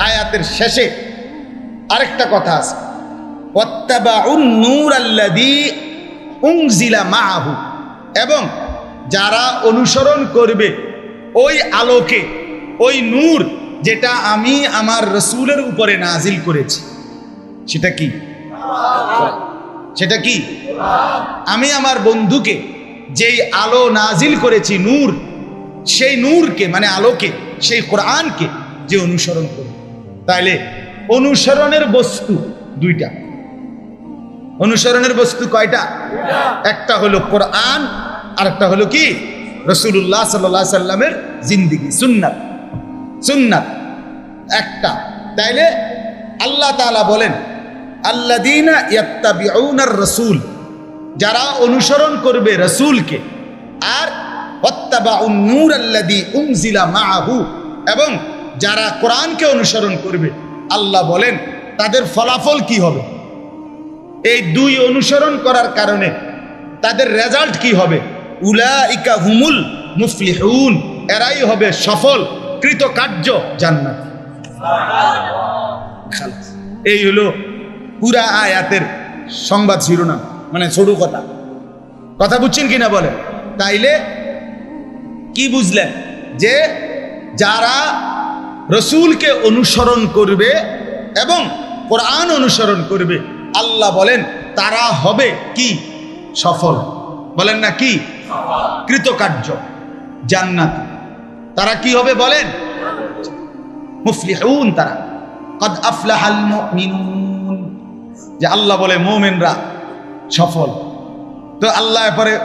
আয়াতের শেষে আরেকটা কথা আছে। এবং যারা অনুসরণ করবে ওই আলোকে, ওই নূর যেটা আমি আমার রসুলের উপরে নাজিল করেছি। সেটা কি? সেটা কি? আমি আমার বন্ধুকে যেই আলো নাজিল করেছি নূর, সেই নূরকে মানে আলোকে, সেই কোরআনকে যে অনুসরণ করবে। তাইলে অনুসরণের বস্তু দুইটা। অনুসরণের বস্তু কয়টা? একটা হলো কোরআন আর একটা হলো কি? রসুল্লাহ সাল্লাহ সাল্লামের জিন্দিগি সুন্নাত। সুন্নাত। একটা। তাইলে আল্লাহ তাআলা বলেন আল্লাদিনা ইয়াত্তাবিউনার রসুল যারা অনুসরণ করবে রসুলকে আর ওয়াত্তাবাউন নূর আল্লাযী উনজিলা মাআহু এবং যারা কোরআনকে অনুসরণ করবে, আল্লাহ বলেন, তাদের ফলাফল কি হবে? এই দুই অনুসরণ করার কারণে তাদের রেজাল্ট কি হবে? উলাইকা হুমুল মুফলিহুন, এরাই হবে সফল, কৃতকার্য জান্নাত। এই হলো পুরা আয়াতের সংবাদ শিরোনাম মানে ছোট কথা। কথা বুঝছেন কিনা বলেন? তাইলে কি বুঝলেন? যে যারা রসুলকে অনুসরণ করবে এবং কোরআন অনুসরণ করবে। আল্লাহ বলেন, তারা হবে কি? সফল। বলেন না কি? কৃতকার্য। জান্নাত। তারা কি হবে বলেন? মুফলিহুন তারা। কদ আফলাহাল মুমিনুন। যে আল্লাহ বলে, মুমিনরা সফল। তো আল্লাহ এরপরে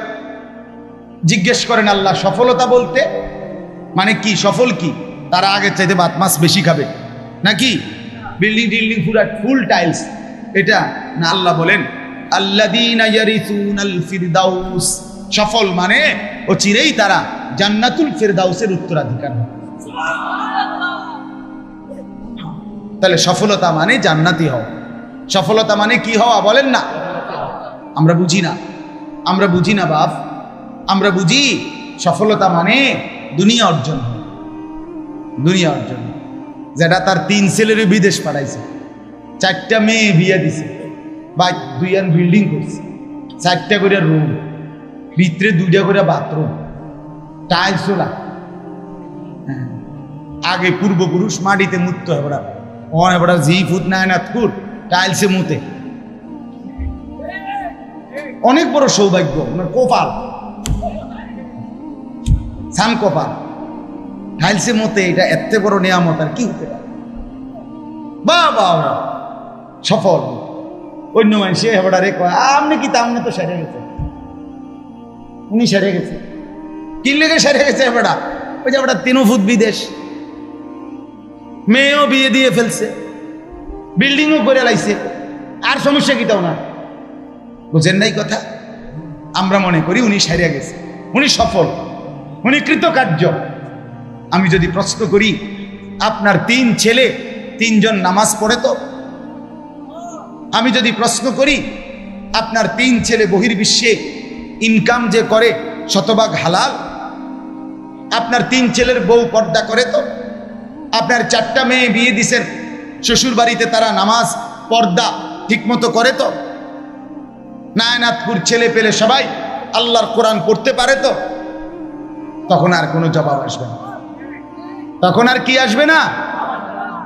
জিজ্ঞেস করেন, আল্লাহ সফলতা বলতে মানে কি? সফল কি? তারা আগের চাইতে ভাত মাছ বেশি খাবে। নাকি? বিল্ডিং টিল্ডিং পুরা ফুল টাইলস এটা না আল্লাহ বলেন ফিরদাউস। সফল মানে ও চিরেই তারা জান্নাতুল ফিরদাউসের উত্তরাধিকার। তাহলে সফলতা মানে জান্নাতি হওয়া। সফলতা মানে কি হওয়া বলেন না? আমরা বুঝি না। আমরা বুঝি না বাপ। আমরা বুঝি সফলতা মানে দুনিয়া অর্জন। দুনিয়া অর্জন যেটা তার তিন ছেলের বিদেশ পাঠাইছে। চারটা মেয়ে বিয়ে দিছে। বা দুইয়ান বিল্ডিং করছে। চারটা করে রুম ভিতরে দুইটা করে বাথরুম টাইলসও লাগ হ্যাঁ। আগে পূর্বপুরুষ মাটিতে মুক্ত হয় ওরা অন এবার জি ফুট নাই না ফুট টাইলসে মুতে। অনেক বড় সৌভাগ্য মানে কোপাল। সান কপাল। টাইলসে মতে এটা এত বড় নিয়ামত, আর কি হতে পারে? বা বা। সফল। অন্য মানুষে হেবড়া রে কয় আপনি কি তামনে তো সেরে গেছে। উনি সেরে গেছে। কি লেগে সেরে গেছে হেবড়া ওই যে তিনও ফুট বিদেশ। মেয়েও বিয়ে দিয়ে ফেলছে। বিল্ডিংও করে লাইছে। আর সমস্যা কি তাও না? বুঝেন নাই কথা? আমরা মনে করি উনি সারিয়া গেছে। উনি সফল। উনি কৃতকার্য। আমি যদি প্রশ্ন করি, আপনার তিন ছেলে, তিনজন নামাজ পড়ে তো? আমি যদি প্রশ্ন করি, আপনার তিন ছেলে বহির্বিশ্বে ইনকাম যে করে, শতভাগ হালাল? আপনার তিন ছেলের বউ পর্দা করে তো? আপনার চারটা মেয়ে বিয়ে দিছেন শ্বশুর বাড়িতে তারা নামাজ, পর্দা ঠিকমতো করে তো? নায়নাথপুর ছেলে পেলে সবাই আল্লাহর কোরআন পড়তে পারে তো? তখন আর কোনো জবাব আসবে না। তখন আর কি আসবে না?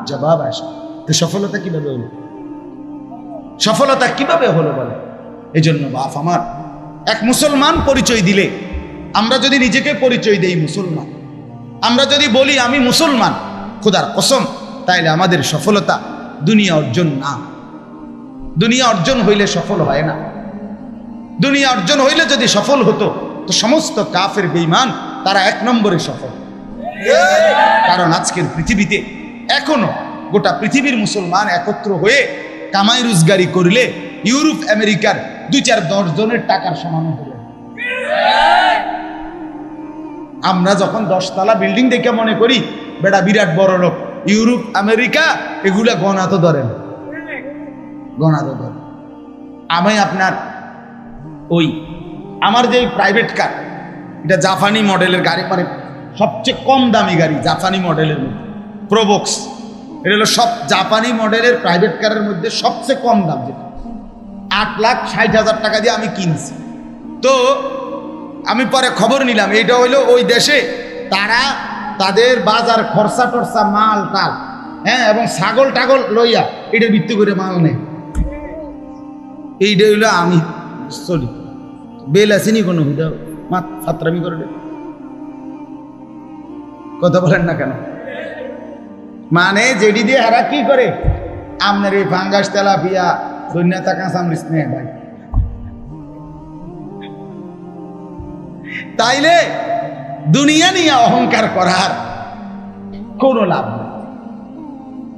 জবাব আসবে। তো সফলতা কীভাবে হলো? সফলতা কীভাবে হলো বলে? এই জন্য বাপ আমার, এক মুসলমান পরিচয় দিলে, আমরা যদি নিজেকে পরিচয় দেই মুসলমান, আমরা যদি বলি আমি মুসলমান, খোদার কসম, তাইলে আমাদের সফলতা দুনিয়া অর্জন না। দুনিয়া অর্জন হইলে সফল হয় না। দুনিয়া অর্জন হইলে যদি সফল হতো, তো সমস্ত কাফের বেইমান তারা এক নম্বরে সফল। কারণ আজকের পৃথিবীতে এখনও গোটা পৃথিবীর মুসলমান একত্র হয়ে কামাই রোজগারি করলে ইউরোপ, আমেরিকার দুই চার দশ জনের টাকার সমান হবে। আমরা যখন দশতলা বিল্ডিং দেখে মনে করি, বেটা বিরাট বড় লোক, ইউরোপ, আমেরিকা, এগুলা গণা তো ধরেন গণা তো ধরেন আমি আপনার ওই, আমার যে প্রাইভেট কার এটা জাপানি মডেলের গাড়ি মানে সবচেয়ে কম দামি গাড়ি জাপানি মডেলের মধ্যে প্রোবক্স এটা হলো সব জাপানি মডেলের প্রাইভেট কারের মধ্যে সবচেয়ে কম দাম যেটা। আট লাখ ষাট হাজার টাকা দিয়ে আমি কিনছি। তো আমি পরে খবর নিলাম, এইটা হইল ওই দেশে তারা তাদের বাজার খরচা টরচা মাল টাল হ্যাঁ এবং ছাগল টাগল লইয়া এটা ভিত্তি করে মাল নেয়। এইটা হইল আমি, চলি। বেল আসেনি কোনো হুদা মাত করে দে। কথা বলেন না কেন? মানে যেটি দিয়ে হারা কি করে? আপনার এই ফাঙ্গাস তেলাপিয়া সৈন্যতা কাঁচামরিচ নেয় ভাই। তাইলে দুনিয়া নিয়ে অহংকার করার কোনো লাভ নেই।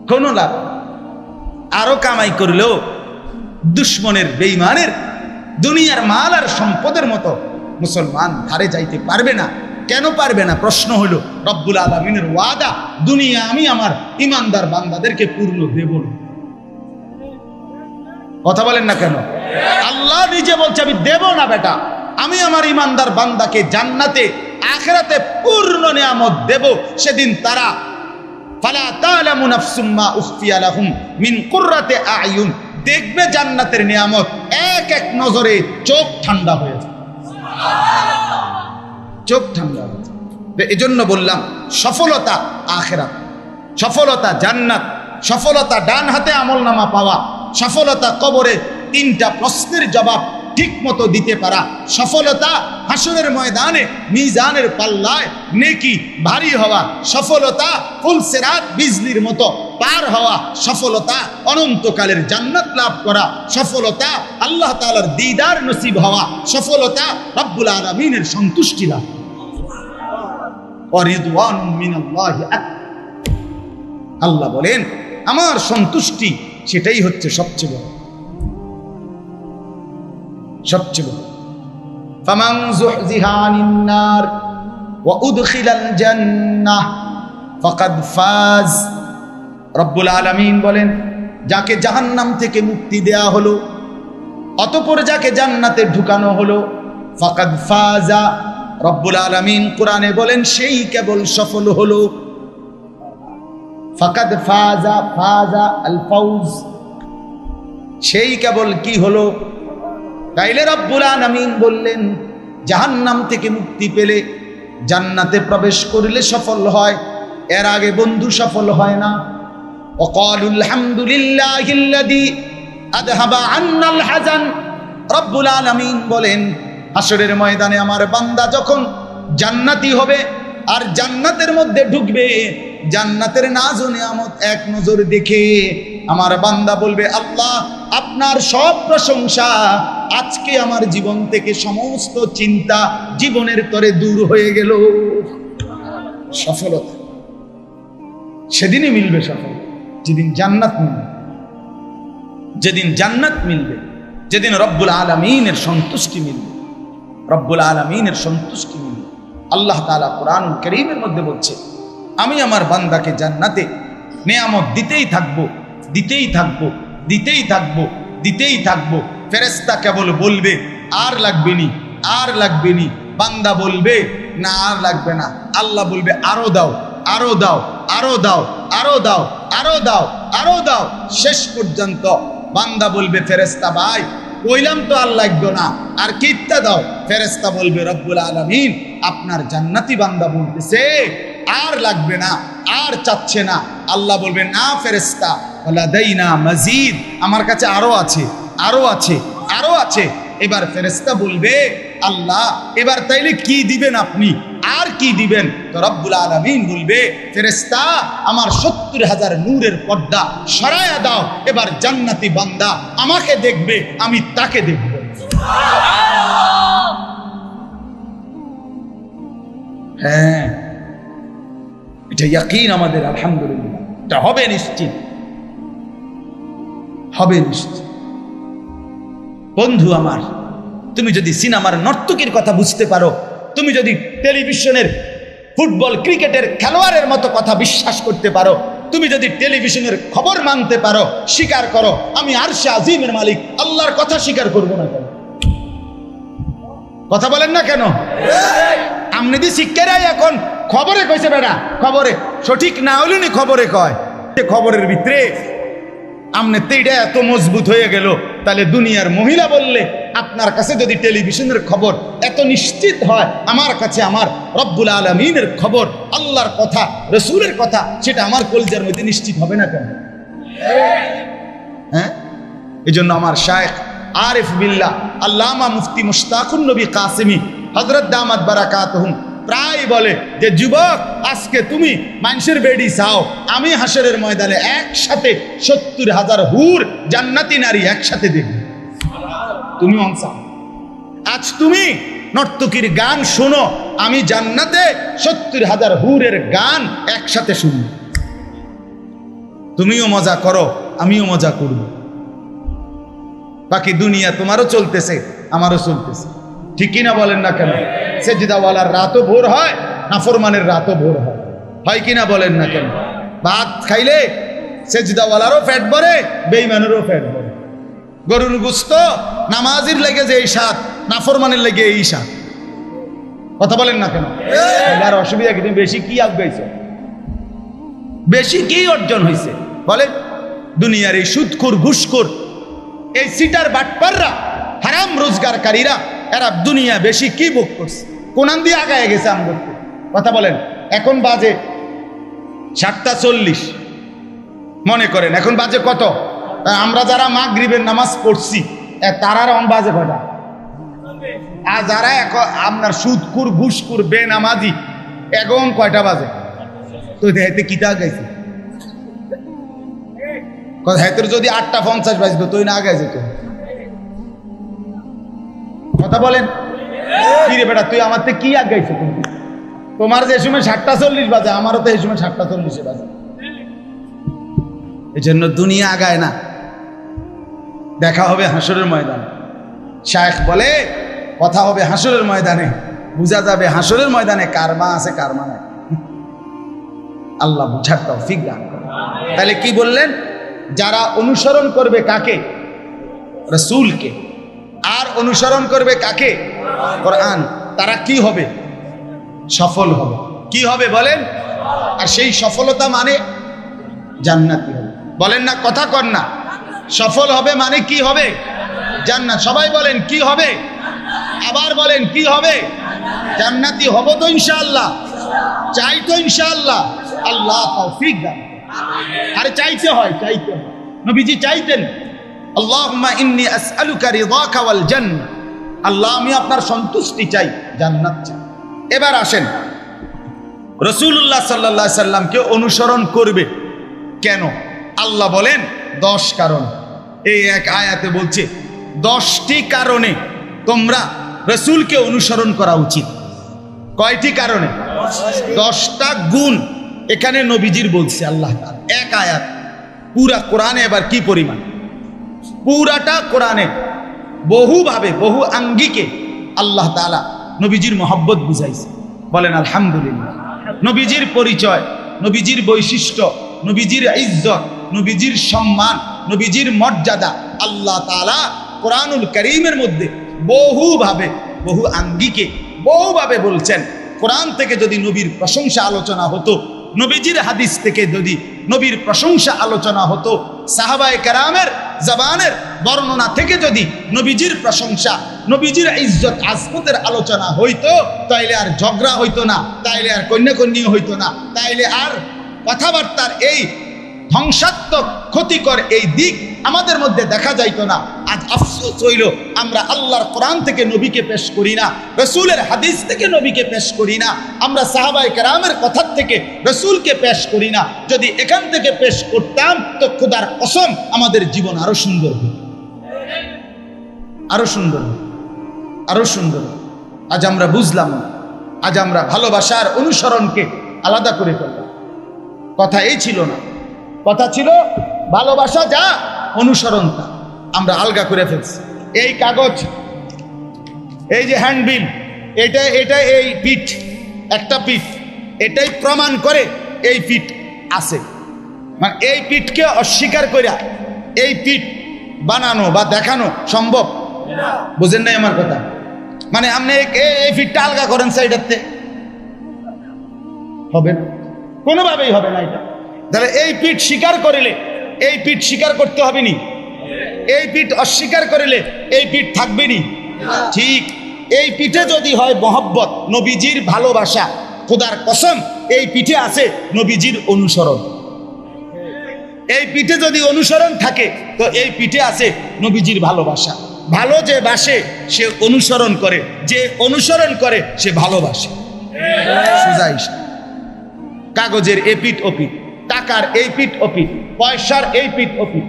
কোনো লাভ আরও কামাই করলেও দুশ্মনের বেইমানের দুনিয়ার মাল আর সম্পদের মতো মুসলমান ধারে যাইতে পারবে না। কেন পারবে না? প্রশ্ন হলো, রব্বুল আলমিনের ওয়াদা, দুনিয়া আমি আমার ইমানদার বান্দাদেরকে পূর্ণ দেব কথা বলেন না কেন? আল্লাহ নিজে বলছে, আমি দেব না বেটা। আমি আমার ইমানদার বান্দাকে জান্নাতে, আখেরাতে পূর্ণ নিয়ামত দেব। সেদিন তারা, ফালা তালামু নাফসুম মা উখফিয়া লাহুম মিন কুররাতি আয়ুন। দেখবে জান্নাতের নিয়ামত এক এক নজরে চোখ ঠান্ডা হয়ে যায়। চোখ ঠান্ডা যায় তো বললাম, সফলতা আখেরাত, সফলতা জান্নাত, সফলতা ডান হাতে আমল নামা পাওয়া, সফলতা কবরে তিনটা প্রশ্নের জবাব ঠিক মতো দিতে পারা, সফলতা হাসনের ময়দানে, মিজানের পাল্লায় নেকি ভারী হওয়া, সফলতা ফুলসেরাত বিজলির মতো পার হওয়া, সফলতা অনন্তকালের জান্নাত লাভ করা, সফলতা আল্লাহ তাআলার দিদার নসিব হওয়া, সফলতা রব্বুল আলামিনের সন্তুষ্টি লাভ আল্লাহ বলেন, আমার সন্তুষ্টি সেটাই হচ্ছে সবচেয়ে বড়। সবচেয়ে বড়। আলামিন বলেন, যাকে জাহান্নাম থেকে মুক্তি দেয়া হলো, অতপর যাকে জান্নাতে ঢুকানো হলো, ফাকাদ ফাজা রব্বুল আলমিন কোরআনে বলেন, সেই কেবল সফল হলো। ফাকাদ ফাজা ফাজা আল সেই কেবল কি হলো? তাইলে রব্বুল আলমিন বললেন, জাহান্নাম থেকে মুক্তি পেলে জান্নাতে প্রবেশ করলে সফল হয়, এর আগে বন্ধু সফল হয় না। অকালুল হামদুলিল্লাহ আদহাবা আন্নাল হাজান রব্বুল আলমিন বলেন হাসরের ময়দানে আমার বান্দা যখন জান্নাতি হবে আর জান্নাতের মধ্যে ঢুকবে, জান্নাতের নাজ নিয়ামত এক নজর দেখে আমার বান্দা বলবে, আল্লাহ, আপনার সব প্রশংসা আজকে আমার জীবন থেকে সমস্ত চিন্তা জীবনের তরে দূর হয়ে গেল। সফলতা। সেদিনই মিলবে সফল। যেদিন জান্নাত মিলবে। যেদিন জান্নাত মিলবে। যেদিন রব্বুল আলমিনের সন্তুষ্টি মিলবে। রব্বুল আলমিনের সন্তুষ্টি মিলবে আল্লাহ তালা কোরআন করিমের মধ্যে বলছে, আমি আমার বান্দাকে জান্নাতে নেয়ামত দিতেই থাকব দিতেই থাকব দিতেই থাকব দিতেই থাকব। ফেরেস্তা কেবল বলবে, আর লাগবে নি, আর লাগবে নি। বান্দা বলবে, না, আর লাগবে না। আল্লাহ বলবে, আরও দাও আরও দাও আরও দাও আরও দাও আরও দাও আরও দাও। শেষ পর্যন্ত বান্দা বলবে ফেরেস্তা ভাই কইলাম তো আর লাগবে না। আর কিত্তা দাও। ফেরেস্তা বলবে, রব্বুল আলমিন, আপনার জান্নাতি বান্দা বলতেছে, আর লাগবে না, আর চাচ্ছে না। আল্লাহ বলবে না ফেরেস্তা বলা দেই না মজিদ। আমার কাছে আরও আছে আরও আছে আরও আছে। এবার ফেরেস্তা বলবে, আল্লাহ, এবার তাইলে কি দিবেন আপনি? আর কি দিবেন? তো রব্বুল আলমিন বলবে ফেরেস্তা আমার সত্তর হাজার নূরের পর্দা সরায়া দাও, এবার জান্নাতি বান্দা আমাকে দেখবে, আমি তাকে দেখব। হ্যাঁ এটা ইয়াকিন আমাদের, আলহামদুলিল্লাহ। এটা হবে নিশ্চিত। হবে নিশ্চিত। বন্ধু আমার, তুমি যদি সিনেমার নর্তকীর কথা বুঝতে পারো, তুমি যদি টেলিভিশনের ফুটবল ক্রিকেটের খেলোয়াড়ের মতো কথা বিশ্বাস করতে পারো, তুমি যদি টেলিভিশনের খবর মানতে পারো, স্বীকার করো, আমি আরশে আজিমের মালিক, আল্লাহর কথা স্বীকার করব না কেন? কথা বলেন না কেন? আমনিদি শিক্ষারাই এখন খবরে কইছে বেড়া, খবরে, সঠিক না হলেনি খবরে কয়। খবরের ভিতরে আমনে তেইটা এত মজবুত হয়ে গেল। তাহলে দুনিয়ার মহিলা বললে, আপনার কাছে যদি টেলিভিশনের খবর এত নিশ্চিত হয়, আমার কাছে আমার রব্বুল আলমিনের খবর, আল্লাহর কথা, রসুলের কথা, সেটা আমার কলজার মধ্যে নিশ্চিত হবে না কেন? হ্যাঁ? এই জন্য আমার শায়েখ আরিফ বিল্লাহ, আল্লামা মুফতি মুশতাকুন নবী কাসিমি হজরত দামাত বারাকাত প্রায় বলে যে, যুবক, আজকে তুমি মানুষের বেডি চাও। আমি হাসরের ময়দানে একসাথে সত্তর হাজার হুর জান্নাতি নারী একসাথে দেখবে। তুমি আজ তুমি নর্তকীর গান শোনো, আমি জান্নাতে সত্তর হাজার হুরের গান একসাথে শুনব। তুমিও মজা করো, আমিও মজা করব। বাকি দুনিয়া তোমারও চলতেছে, আমারও চলতেছে। ঠিকই না বলেন না কেন? সেজিদাওয়ালার রাতও ভোর হয়, নাফরমানের রাতও ভোর হয়। হয় কি না বলেন না কেন? ভাত খাইলে সেজিদাওয়ালারও ফ্যাট ভরে বেইমানেরও ফ্যাট ভরে। গরুর গুস্ত নামাজির লেগে যে এই স্বাদ, নাফরমানের লেগে এই স্বাদ। কথা বলেন না কেন? আর অসুবিধা কি? তুমি বেশি কি আগাইছো? বেশি কি অর্জন হয়েছে বলে দুনিয়ার এই সুদখোর ঘুষখোর, এই সিটার বাটপাররা, হারাম রোজগারকারীরা এরা দুনিয়া বেশি কি ভোগ করছে? কোনান দিয়ে আগায় গেছে আম করতে কথা বলেন, এখন বাজে সাতটা চল্লিশ। মনে করেন, এখন বাজে কত? আমরা যারা মা মাগরিবের নামাজ পড়ছি, এ তারার অন বাজে কটা? আর যারা এখন আপনার সুদকুর, ঘুষকুর, বেনামাজি, এখন কয়টা বাজে? তো হেতে কিতা গাইছে। হেতের যদি আটটা পঞ্চাশ বাজবে তুই না গাইছে তো কথা বলেন। কি বেটা, তুই আমার থেকে কি আগ গাইছে তুমি? তোমার যে সময় সাতটা চল্লিশ বাজে, আমারও তো এই সময় সাতটা চল্লিশে বাজে। এই জন্য দুনিয়া আগায় না। দেখা হবে হাসরের ময়দানে। শায়েখ বলে, কথা হবে হাসরের ময়দানে। বোঝা যাবে হাসরের ময়দানে কার মা আছে কার মা নাই। আল্লাহ বুঝার তৌফিক দান করে তাহলে কি বললেন? যারা অনুসরণ করবে কাকে? রসুলকে। আর অনুসরণ করবে কাকে? কোরআন। তারা কি হবে? সফল হবে। কি হবে বলেন? আর সেই সফলতা মানে জান্নাতি হবে। বলেন না, কথা কর না। সফল হবে মানে কি হবে? জান্নাত। সবাই বলেন, কি হবে? আবার বলেন, কি হবে? জান্নাতি হব তো ইনশাআল্লাহ। চাই তো ইনশাআল্লাহ। আল্লাহ তৌফিক দান আরে চাইতে হয় চাইতে হয়। নবীজি চাইতেন। আল্লাহুম্মা ইন্নী আসআলুকা রিদাকা ওয়াল জান্নাহ আল্লাহ, আমি আপনার সন্তুষ্টি চাই, জান্নাত চাই। এবার আসেন। রসুল্লাহ সাল্লাহ সাল্লামকে অনুসরণ করবে। কেন? আল্লাহ বলেন, দশ কারণ। এই এক আয়াতে বলছে, দশটি কারণে তোমরা রসুলকে অনুসরণ করা উচিত। কয়টি কারণে? দশটা গুণ এখানে নবীজির বলছে আল্লাহ এক আয়াত। পুরা কোরআনে এবার কি পরিমাণ? পুরাটা কোরআনে, বহুভাবে, বহু আঙ্গিকে আল্লাহ তাআলা নবীজির মহব্বত বুঝাইছে। বলেন, আলহামদুলিল্লাহ। নবীজির পরিচয়, নবীজির বৈশিষ্ট্য, নবীজির ইজ্জত, নবীজির সম্মান, নবীজির মর্যাদা আল্লাহ তাআলা কোরআনুল করিমের মধ্যে বহুভাবে, বহু আঙ্গিকে, বহুভাবে বলছেন। কোরআন থেকে যদি নবীর প্রশংসা আলোচনা হতো, নবীজির হাদিস থেকে যদি নবীর প্রশংসা আলোচনা হতো, সাহাবায়ে কেরামের জবানের বর্ণনা থেকে যদি নবীজির প্রশংসা, নবীজির ইজ্জত আজমতের আলোচনা হইতো, তাইলে আর ঝগড়া হইতো না, তাইলে আর কন্যাকন্যী হইতো না, তাইলে আর কথাবার্তার এই ধ্বংসাত্মক ক্ষতিকর এই দিক আমাদের মধ্যে দেখা যাইতো না। আজ আফসোস হইল, আমরা আল্লাহর কোরআন থেকে নবীকে পেশ করি না, রসুলের হাদিস থেকে নবীকে পেশ করি না, আমরা সাহাবাই কেরামের কথার থেকে রসুলকে পেশ করি না। যদি এখান থেকে পেশ করতাম, তো খুদার কসম আমাদের জীবন আরও সুন্দর হতো। আরও সুন্দর আরও সুন্দর আজ আমরা বুঝলাম আজ আমরা ভালোবাসার অনুসরণকে আলাদা করে ফেললাম। কথা এই ছিল না। কথা ছিল, ভালোবাসা যা, অনুসরণ তা। আমরা আলগা করে ফেলছি। এই কাগজ, এই যে হ্যান্ডবিল এটা এটা এই পিঠ, একটা পিঠ, এটাই প্রমাণ করে এই পিঠ আছে। মানে এই পিঠকে অস্বীকার করে এই পিঠ বানানো বা দেখানো সম্ভব? বুঝেন নাই আমার কথা? মানে আপনি এই- ফিটটা আলগা করেন সাইডারতে। হবে না। কোনোভাবেই হবে না এটা। তাহলে এই পিঠ স্বীকার করিলে, এই পিঠ স্বীকার করতে হবে নি? এই পিঠ অস্বীকার করিলে এই পিঠ থাকবে নি ঠিক এই পিঠে যদি হয় মহব্বত, নবীজির ভালোবাসা, খোদার কসম, এই পিঠে আছে নবীজির অনুসরণ। এই পিঠে যদি অনুসরণ থাকে, তো এই পিঠে আছে নবীজির ভালোবাসা। ভালো যে বাসে, সে অনুসরণ করে। যে অনুসরণ করে, সে ভালোবাসে। সোজা কাগজের পিঠ ও পিঠ, টাকার এই পিঠ ও পিঠ, পয়সার এই পিঠ ও পিঠ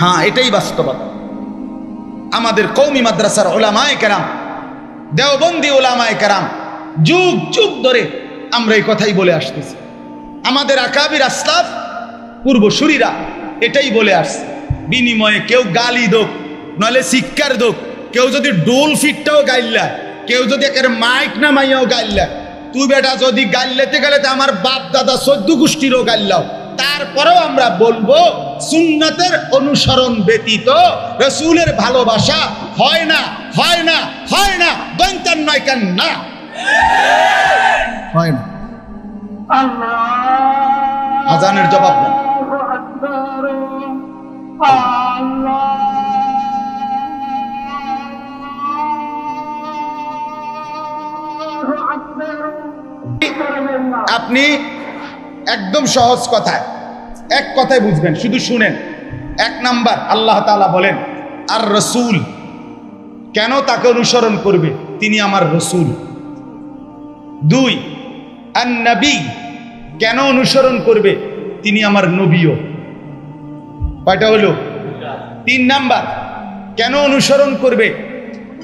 হ্যাঁ এটাই বাস্তবতা। আমাদের কৌমি মাদ্রাসার ওলামায় কেরাম, দেওবন্দি ওলামায় কেরাম, যুগ যুগ ধরে আমরা এই কথাই বলে আসতেছি। আমাদের আকাবির আসলাফ, পূর্বসূরীরা এটাই বলে আসছে। বিনিময়ে কেউ গালি দোক নলে শিক্ষার দোক, কেউ যদি ডোল ফিটটাও গাইল্লা কেউ যদি একের মাইক না মাইয়াও গাইল্লা তুই বেটা যদি গাইলেতে গেলে তো আমার বাপ দাদা চোদ্দ গোষ্ঠীরও গাইল্লাও তারপরেও আমরা বলব সুন্নতের অনুসরণ ব্যতীত রসুলের ভালোবাসা হয় না হয় না হয় না দৈন্তান নয় কেন না? হয় না। আজানের জবাব দেন। আপনি একদম সহজ কথায় এক কথায় বুঝবেন, শুধু শুনেন। এক নাম্বার, আল্লাহ তাআলা বলেন, আর রসুল কেন তাকে অনুসরণ করবে? তিনি আমার রসুল। দুই, আর নবী কেন অনুসরণ করবে? তিনি আমার নবীও। কয়টা হলো? তিন নাম্বার, কেন অনুসরণ করবে?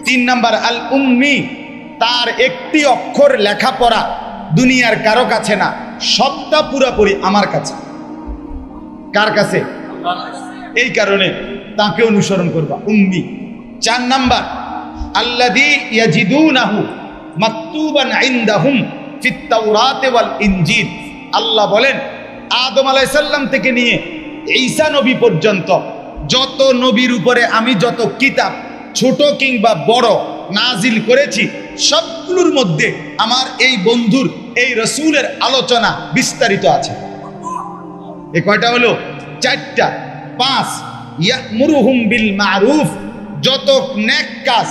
তিন নাম্বার, আল উম্মি, তার একটি অক্ষর লেখাপড়া দুনিয়ার কারও কাছে না। সবটা পুরাপুরি আমার কাছে। কার কাছে? এই কারণে তাকে অনুসরণ করবা। উম্মি। চার নাম্বার। আল্লাদি ইয়াজিদুনাহু মাকতুবান ইনদাহুম ফিত তাওরাতে ওয়াল ইনজিল। আল্লাহ বলেন, আদম আলাইসাল্লাম থেকে নিয়ে ঈসা নবী পর্যন্ত যত নবীর উপরে আমি যত কিতাব, ছোট কিংবা বড়, নাজিল করেছি, সবগুলোর মধ্যে আমার এই বন্ধুর এই রসুলের আলোচনা বিস্তারিত আছে। এ কয়টা হলো? চারটা। পাঁচ, ইয়ামুরুহুম বিল মারুফ। যত নেক কাজ,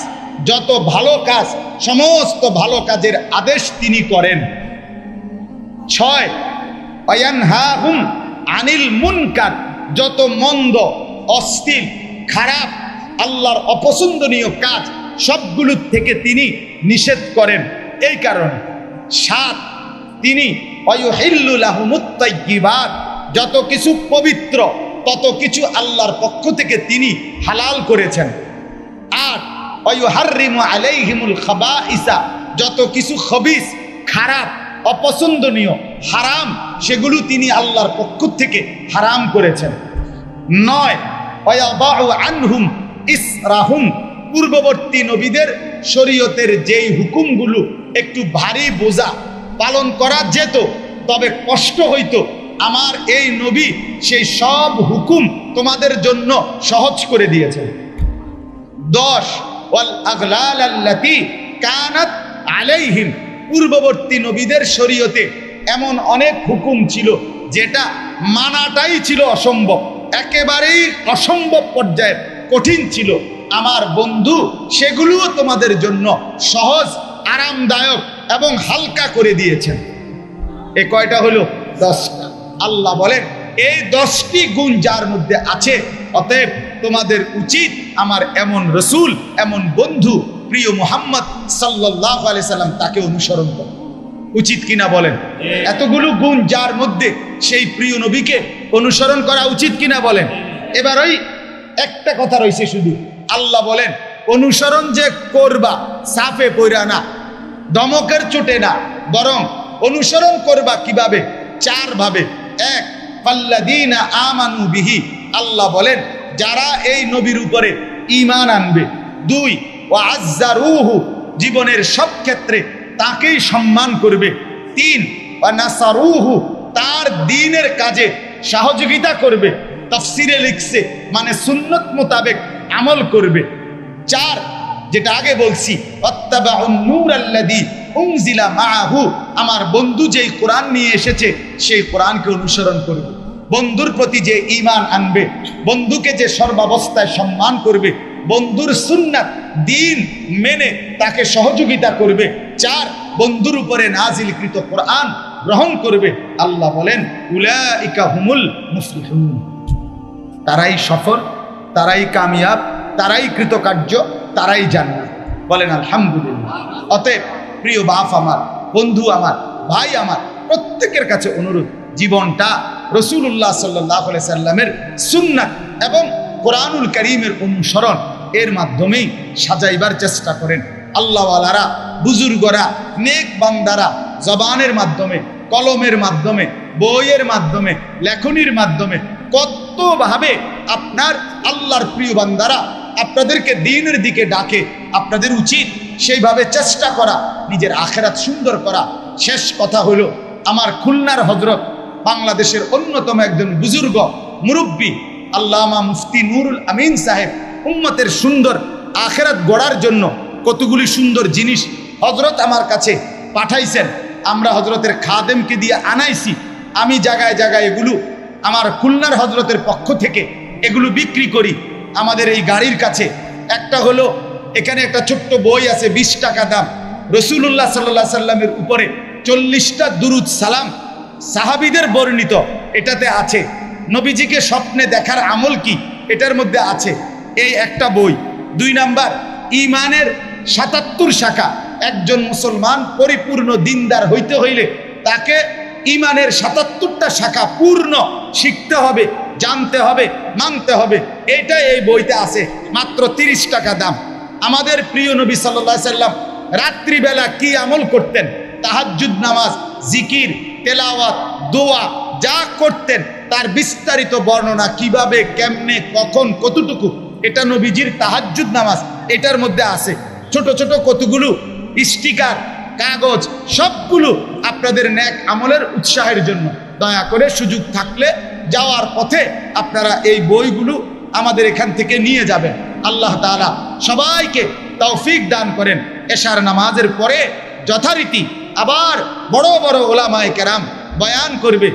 যত ভালো কাজ, সমস্ত ভালো কাজের আদেশ তিনি করেন। ছয় অয়ানহাহুম আনিল মুনকার। যত মন্দ, অস্থির, খারাপ, আল্লাহর অপছন্দনীয় কাজ, সবগুলোর থেকে তিনি নিষেধ করেন। এই কারণে সাত তিনি যত কিছু পবিত্র, তত কিছু আল্লাহর পক্ষ থেকে তিনি হালাল করেছেন। অয়ুহারিমু আলাইহিমুল খাবাইসা যত কিছু খবিস, খারাপ, অপছন্দনীয়, হারাম, সেগুলো তিনি আল্লাহর পক্ষ থেকে হারাম করেছেন। নয় আনহুম ইসরাহুম পূর্ববর্তী নবীদের শরীয়তের যেই হুকুমগুলো একটু ভারী বোঝা পালন করা যেত, তবে কষ্ট হইতো। আমার এই নবী সেই সব হুকুম তোমাদের জন্য সহজ করে দিয়েছেন। দশ, ওয়াল আগলাল আল্লাতি কানাত আলাইহিম। পূর্ববর্তী নবীদের শরীয়তে এমন অনেক হুকুম ছিল, যেটা মানাটাই ছিল অসম্ভব। একেবারেই অসম্ভব পর্যায়ের কঠিন ছিল। আমার বন্ধু, সেগুলোও তোমাদের জন্য সহজ, আরামদায়ক এবং হালকা করে দিয়েছেন। এ কয়টা হলো? দশটা। আল্লাহ বলেন, এই দশটি গুণ যার মধ্যে আছে, অতএব তোমাদের উচিত আমার এমন রসুল, এমন বন্ধু, প্রিয় মোহাম্মদ সাল্লাহ আলি সাল্লাম, তাকে অনুসরণ করো। উচিত কিনা বলেন? এতগুলো গুণ যার মধ্যে সেই প্রিয় নবীকে অনুসরণ করা উচিত কিনা বলেন? এবার ওই একটা কথা রয়েছে শুধু। আল্লাহ বলেন, অনুসরণ যে করবা, সাফে পইরা না। দমকের চোটে না, বরং অনুসরণ করবা কীভাবে? চার ভাবে। এক পাল্লাদিনা আমানু বিহি। আল্লাহ বলেন, যারা এই নবীর উপরে ঈমান আনবে। দুই ও আজ্জারুহু জীবনের সব ক্ষেত্রে তাকেই সম্মান করবে। তিন ও নাসারুহু, তার দিনের কাজে সহযোগিতা করবে। তফসিরে লিখছে মানে সুন্নত মোতাবেক আমল করবে। চার যেটা আগে বলছি আমার বন্ধু যেই কোরআন নিয়ে এসেছে, সেই কোরআনকে অনুসরণ করবে। বন্ধুর প্রতি যে ঈমান আনবে, বন্ধুকে যে সর্বাবস্থায় সম্মান করবে, বন্ধুর সুন্নাত, দিন মেনে তাকে সহযোগিতা করবে। চার, বন্ধুর উপরে নাজিলকৃত কোরআন গ্রহণ করবে। আল্লাহ বলেন, উলাইকা হুমুল তারাই সফল, তারাই কামিয়াব, তারাই কৃতকার্য। তারাই জান্নাত। বলেন, আলহামদুলিল্লাহ। অতএব, প্রিয় বাপ আমার, বন্ধু আমার, ভাই আমার, প্রত্যেকের কাছে অনুরোধ, জীবনটা রসুল্লাহ সাল্লাহ সাল্লামের সুন্নাত এবং কোরআনুল করিমের অনুসরণ এর মাধ্যমেই সাজাইবার চেষ্টা করেন। আল্লাহওয়ালারা, বুজুর্গরা, নেক বান্দারা, জবানের মাধ্যমে, কলমের মাধ্যমে, বইয়ের মাধ্যমে, লেখনির মাধ্যমে কতভাবে আপনার আল্লাহর প্রিয় বান্দারা আপনাদেরকে দিনের দিকে ডাকে, আপনাদের উচিত সেইভাবে চেষ্টা করা, নিজের আখেরাত সুন্দর করা। শেষ কথা হলো, আমার খুলনার হজরত বাংলাদেশের অন্যতম একজন বুজুর্গ, মুরব্বী, আল্লামা মুফতি নুরুল আমিন সাহেব, উম্মতের সুন্দর আখেরাত গড়ার জন্য কতগুলি সুন্দর জিনিস হজরত আমার কাছে পাঠাইছেন। আমরা হজরতের খাদেমকে দিয়ে আনাইছি। আমি জায়গায় জায়গায় এগুলো আমার খুলনার হজরতের পক্ষ থেকে এগুলো বিক্রি করি আমাদের এই গাড়ির কাছে। একটা হলো, এখানে একটা ছোট্ট বই আছে, বিশ টাকা দাম। রসুল্লাহ সাল্লাহ সাল্লামের উপরে চল্লিশটা দুরুদ সালাম সাহাবিদের বর্ণিত। এটাতে আছে, নবীজিকে স্বপ্নে দেখার আমল কি? এটার মধ্যে আছে এই একটা বই। দুই নাম্বার ইমানের সাতাত্তর শাখা। একজন মুসলমান পরিপূর্ণ দিনদার হইতে হইলে তাকে ইমানের সাতাত্তরটা শাখা পূর্ণ শিখতে হবে। জানতে হবে, মানতে হবে। এটা এই বইতে আছে, মাত্র তিরিশ টাকা দাম। আমাদের প্রিয় নবী সাল্লাহ সাল্লাম রাত্রিবেলা কি আমল করতেন? তাহাজ্জুদ নামাজ, জিকির, তেলাওয়াত, দোয়া, যা করতেন, তার বিস্তারিত বর্ণনা কীভাবে, কেমনে, কখন, কতটুকু, এটা নবীজির তাহাজ্জুদ নামাজ, এটার মধ্যে আছে। ছোট ছোট কতগুলো স্টিকার, কাগজ, সবগুলো আপনাদের ন্যাক আমলের উৎসাহের জন্য। দয়া করে সুযোগ থাকলে যাওয়ার পথে আপনারা এই বইগুলো আমাদের এখান থেকে নিয়ে যাবেন। আল্লাহ তালা সবাইকে তৌফিক দান করেন। এশার নামাজের পরে যথারীতি আবার বড় বড় ওলামায় কেরাম বয়ান করবে।